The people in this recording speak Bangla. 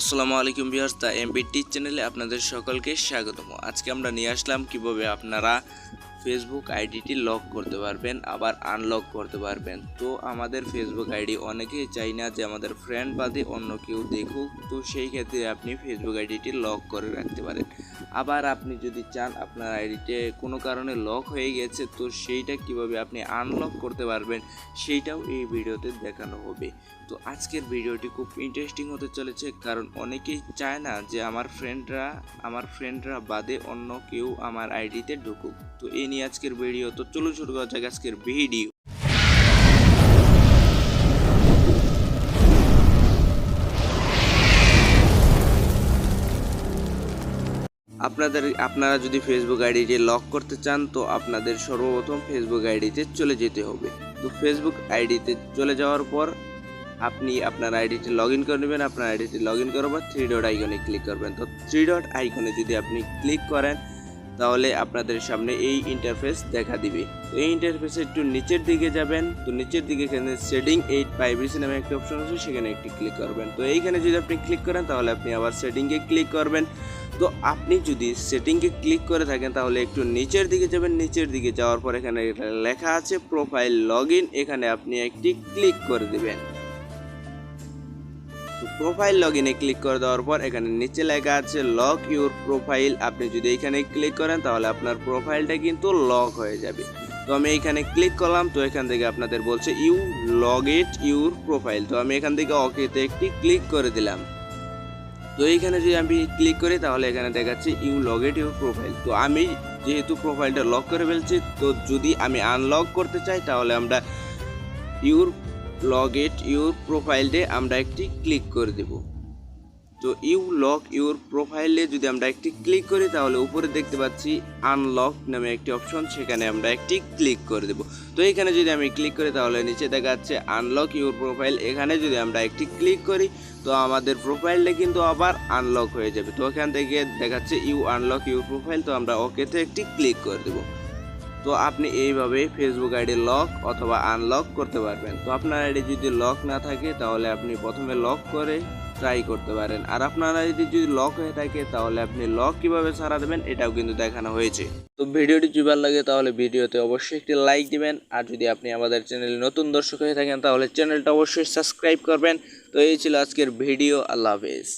আসসালামু আলাইকুম ভিউয়ার্স দা এমবি টি চ্যানেলে আপনাদের সকলকে স্বাগতম। আজকে আমরা নিয়ে আসলাম কীভাবে আপনারা ফেসবুক আইডিটি লক করতে পারবেন, আবার আনলক করতে পারবেন। তো আমাদের ফেসবুক আইডি অনেকেই চাই না যে আমাদের ফ্রেন্ড বাদে অন্য কেউ দেখুক, তো সেই ক্ষেত্রে আপনি ফেসবুক আইডিটি লক করে রাখতে পারেন। আবার আপনি যদি চান আপনার আইডিতে কোনো কারণে লক হয়ে গেছে, তো সেইটা কীভাবে আপনি আনলক করতে পারবেন, সেইটাও এই ভিডিওতে দেখানো হবে। তো আজকের ভিডিওটি খুব ইন্টারেস্টিং হতে চলেছে, কারণ অনেকেই চায় না যে আমার ফ্রেন্ডরা আমার ফ্রেন্ডরা বাদে অন্য কেউ আমার আইডিতে ঢুকুক। তো এই নিয়ে আজকের ভিডিও। তো চলুন শুরু করা যাক আজকের ভিডিও। আপনাদের, আপনারা যদি ফেসবুক আইডিটি লক করতে চান, তো আপনাদের সর্বপ্রথম ফেসবুক আইডিতে চলে যেতে হবে। তো ফেসবুক আইডিতে চলে যাওয়ার পর আপনি আপনার আইডিটি লগ ইন করে নেবেন। আপনার আইডিটি লগ ইন করার পর থ্রি ডট আইকনে ক্লিক করবেন। তো থ্রি ডট আইকনে যদি আপনি ক্লিক করেন তাহলে আপনাদের সামনে এই ইন্টারফেস দেখা দিবে। এই ইন্টারফেসে একটু নিচের দিকে যাবেন। তো নিচের দিকে এখানে সেটিং এইট প্রাইভেসি নামে একটা অপশন আছে, সেখানে একটি ক্লিক করবেন। তো এইখানে যদি আপনি ক্লিক করেন, তাহলে আপনি আবার সেটিংয়ে ক্লিক করবেন। তো আপনি যদি সেটিংকে ক্লিক করে থাকেন, তাহলে একটু নিচের দিকে যাবেন। নিচের দিকে যাওয়ার পর এখানে লেখা আছে প্রোফাইল লগ এখানে আপনি একটি ক্লিক করে দিবেন। প্রোফাইল লগ ইনে ক্লিক করে দেওয়ার পর এখানে নিচে লেখা আছে লক ইউর প্রোফাইল আপনি যদি এখানে ক্লিক করেন তাহলে আপনার প্রোফাইলটা কিন্তু লক হয়ে যাবে। তো আমি এখানে ক্লিক করলাম, তো এখান থেকে আপনাদের বলছে you log it your profile তো আমি এখান থেকে ওকেতে একটি ক্লিক করে দিলাম। তো এইখানে যদি আমি ক্লিক করি, তাহলে এখানে দেখাচ্ছে you log it your profile তো আমি যেহেতু প্রোফাইলটা লক করে ফেলছি, তো যদি আমি আনলক করতে চাই, তাহলে আমরা ইউর লগ ইট ইউর প্রোফাইলে আমরা একটি ক্লিক করে দেব। তো ইউ লক ইউর প্রোফাইলে যদি আমরা একটি ক্লিক করি, তাহলে উপরে দেখতে পাচ্ছি আনলক নামে একটি অপশন সেখানে আমরা একটি ক্লিক করে দেব। তো এখানে যদি আমি ক্লিক করি, তাহলে নিচে দেখা যাচ্ছে আনলক ইউর প্রোফাইল এখানে যদি আমরা একটি ক্লিক করি, তো আমাদের প্রোফাইলটা কিন্তু আবার আনলক হয়ে যাবে। তো এখান থেকে দেখাচ্ছে ইউ আনলক ইউর প্রোফাইল তো আমরা ওকেতে একটি ক্লিক করে দেবো। তো আপনি এইভাবে ফেসবুক আইডি লক অথবা আনলক করতে পারবেন। তো আপনার আইডি যদি লক না থাকে, তাহলে আপনি প্রথমে লক করে ট্রাই করতে পারেন। আর আপনার আইডি যদি লক হয়ে থাকে, তাহলে আপনি লক কীভাবে সারা দেবেন, এটাও কিন্তু দেখানো হয়েছে। তো ভিডিওটি যদি ভালো লাগে, তাহলে ভিডিওতে অবশ্যই একটি লাইক দিবেন। আর যদি আপনি আমাদের চ্যানেলে নতুন দর্শক হয়ে থাকেন, তাহলে চ্যানেলটা অবশ্যই সাবস্ক্রাইব করবেন। তো এই ছিল আজকের ভিডিও। আল্লাহ হাফেজ।